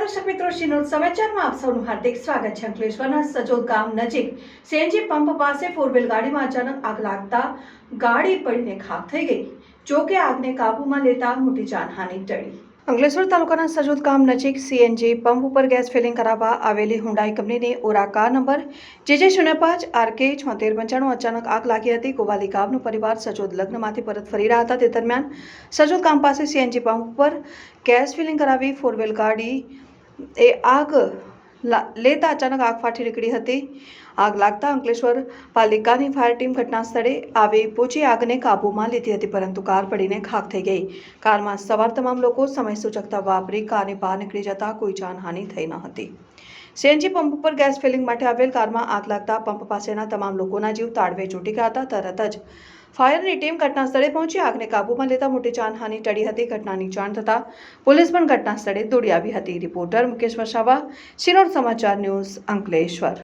દર્શક મિત્રો શિનોદ સ્વાગત છે. અંકલેશ્વરના સજોદ ગામ નજીક સીએનજી પંપ પાસે ફોરવ્હીલ ગાડીમાં અચાનક આગ લાગતા ગાડી પડીને ખાક થઈ ગઈ. જોકે આગને કાબુમાં લેતા મોટી જાનહાની ટળી. અંકલેશ્વર તાલુકાના સજોદ ગામ નજીક સીએનજી પંપ ઉપર ગેસ ફિલિંગ કરાવવા આવેલી હુંડાઈ કંપનીની ઓરાકા નંબર જે જે શૂન્ય પાંચ આરકે છોતેર પંચાણું અચાનક આગ લાગી હતી. ગોવાલી ગામનો પરિવાર સજોદ લગ્નમાંથી પરત ફરી રહ્યા હતા. તે દરમિયાન સજોદ ગામ પાસે સીએનજી પંપ ઉપર ગેસ ફિલિંગ કરાવી ફોરવ્હીલ ગાડી એ આગ લેતા અચાનક આગ ફાટી નીકળી હતી. આગ લાગતા અંકલેશ્વર પાલિકાની ફાયર ટીમ ઘટના સ્થળે આવી પહોંચી આગને કાબૂમાં લીધી હતી, પરંતુ કાર પડીને ખાક થઈ ગઈ. કારમાં સવાર તમામ લોકો સમય સૂચકતા વાપરી કારની બહાર નીકળી જતા કોઈ જાનહાનિ થઈ ન હતી. સીએનજી પંપ ઉપર ગેસ ફિલિંગ માટે આવેલ કારમાં આગ લાગતા પંપ પાસેના તમામ લોકોના જીવ તાળવે ચૂંટી ગયા હતા. તરત જ ફાયરની ટીમ ઘટના સ્થળે પહોંચી આગને કાબૂમાં લેતા મોટી જાનહાનિ ટળી હતી. ઘટનાની જાણ થતાં પોલીસ પણ ઘટના સ્થળે દોડી આવી હતી. રિપોર્ટર મુકેશ વસાવા સિનોર સમાચાર ન્યૂઝ અંકલેશ્વર.